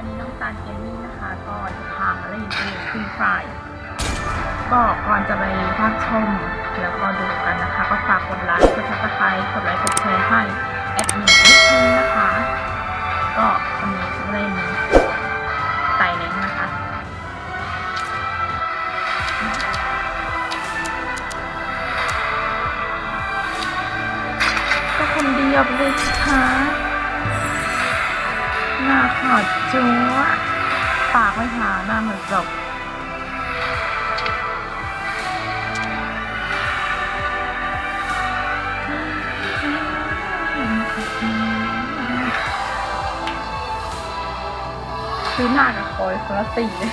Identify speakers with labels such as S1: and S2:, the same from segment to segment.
S1: วันนี้น้องตาลเกมมิ่นะคะก็จะพามาเล่นเกมฟรีไฟก็ก่อนจะไปรับชมแล้วก็ดูกันนะคะ ก็ฝากกดไลค์กดซับสไครต์กดไลค์กดแชร์ให้แอดมินนิดนึงนะคะ ก็วันนี้จะเล่นไต่เน้นนะคะก็คนเดียวไปเลยสิคะ หน้าขาวจั๊วปากไม่หาหน้าเหมือนจบคือหน้ากับคอยคนละสีเลย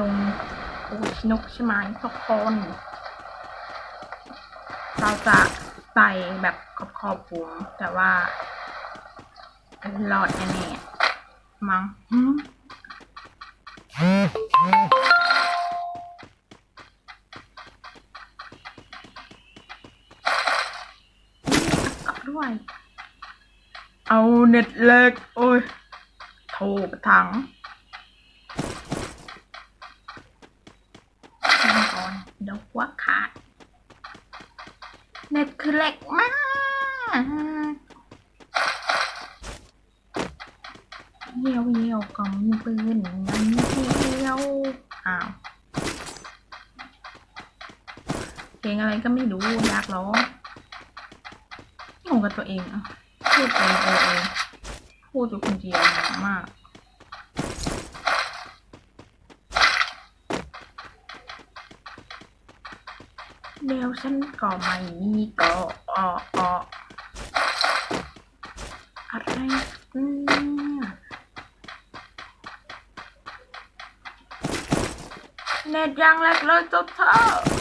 S2: ล
S1: งโอ้ยนกใช่ไหมทุกคนเราจะใส่แบบขอบขอบวงแต่ว่ารอดแน่ๆมั้งด้วย เอาเน็ตเล็ก โอ้ย โทรไปถังก่อ นเดี๋ยวหัวขาดเน็ตคือเหล็กมาก เยี่ยวเยี่ยวก็มีปืนงั้นเยี่ยว อ้าว เพลงอะไรก็ไม่รู้อยากร้องงงกับตัวเองอะพูดเองเออเองพูดอยู่คนเดียวมาก เดียวฉันก็ไม่มีก็อออออะไรเนี่ยเน็ตยังแรกเลยจบเธอ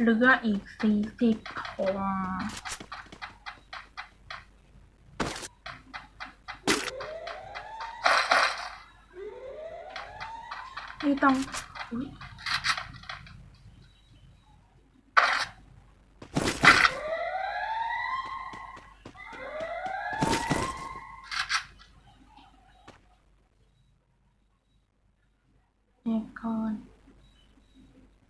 S1: เหลืออีกสี่สิบคนนี่ต้องนี่ต้อ้ามันอัพเกาะเราไปแน่นอน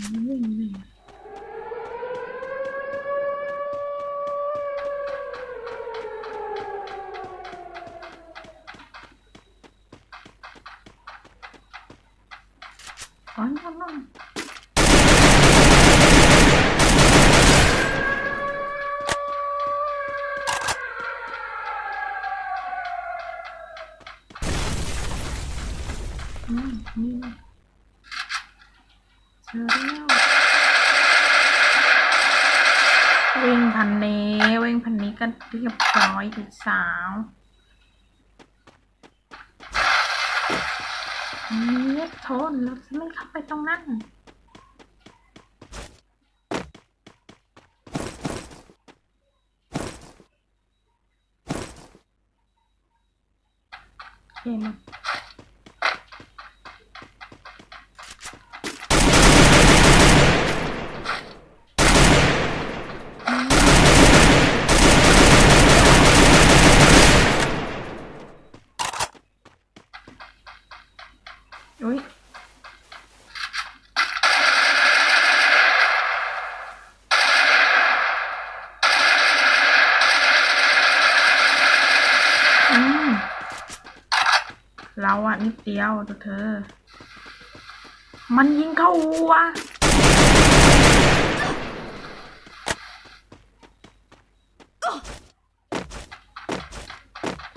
S1: ยอ๋ นี้กันเรียบร้อยอีกสาวนี่ทนเราจะไม่เข้าไปตรงนั้นโอเคมา เราอะนิดเดียวตัวเธอ มันยิงเข้าหัว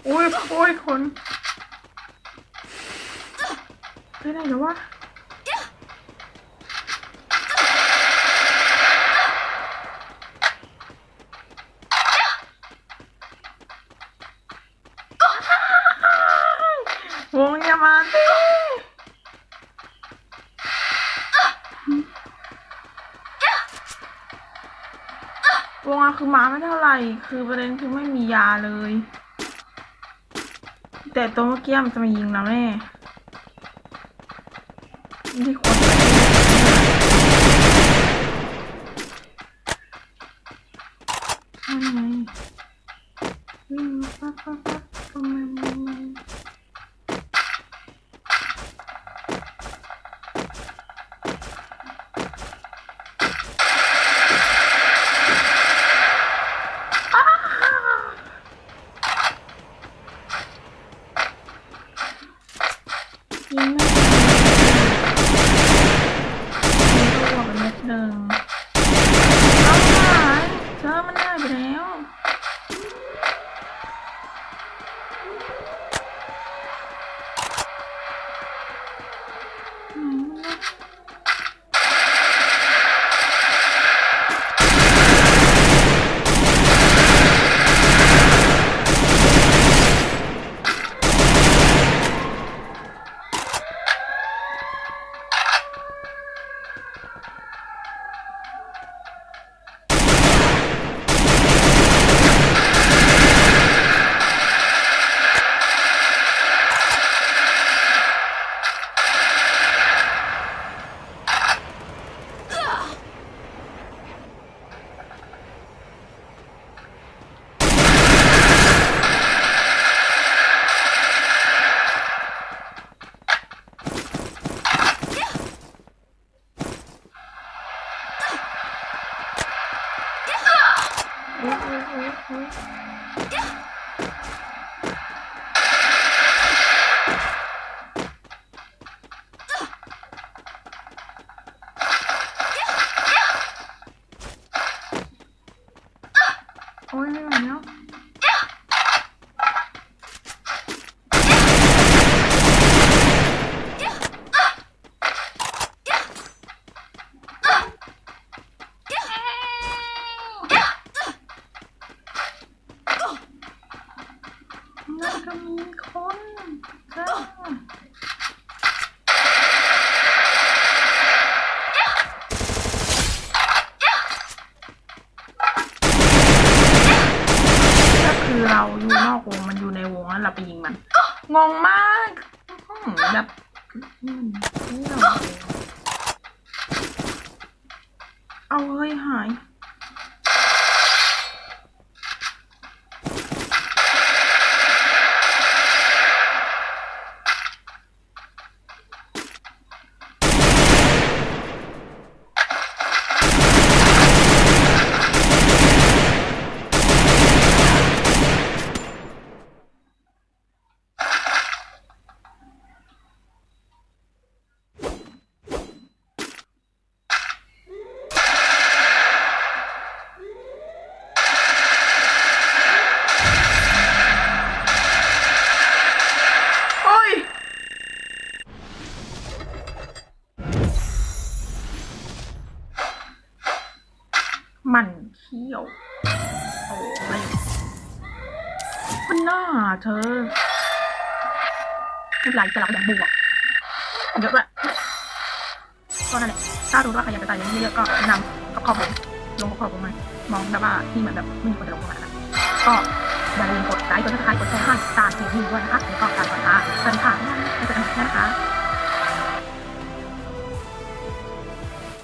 S1: โอ้ยโอ้ยคนไปไหนแล้ววะ วงอย่า มาสิวงอะคือมาไม่เท่าไหร่ คือประเด็นคือไม่มียาเลย แต่ตัวเมื่อกี้มันจะมายิงเราแน่ที่คนไปนั่นไงวิ่งมาปั๊บปั๊บปั๊บตรงนั้นตรงนั้น ยิงไม่ได้ยิง ตั ไปยิงมันงงมากแบบเอาเลยหาย เธอไม่ไรแต่เราก็ยังบวกเยอะด้วยก็นั่นแหละถ้ารู้ว่าใครอยากจะตายเงินเยอะๆก็นำกับขอบผมลงกับขอบผมมามองแบบว่าที่เหมือนแบบไม่มีคนจะลงมานะคะก็อย่าลืมกดไลค์กดซับสไครต์กดแชร์ให้ตามเพจนี้ด้วยนะคะแล้วก็การกดตามสวัสดีค่ะบ๊ายบายเจอกันนะคะ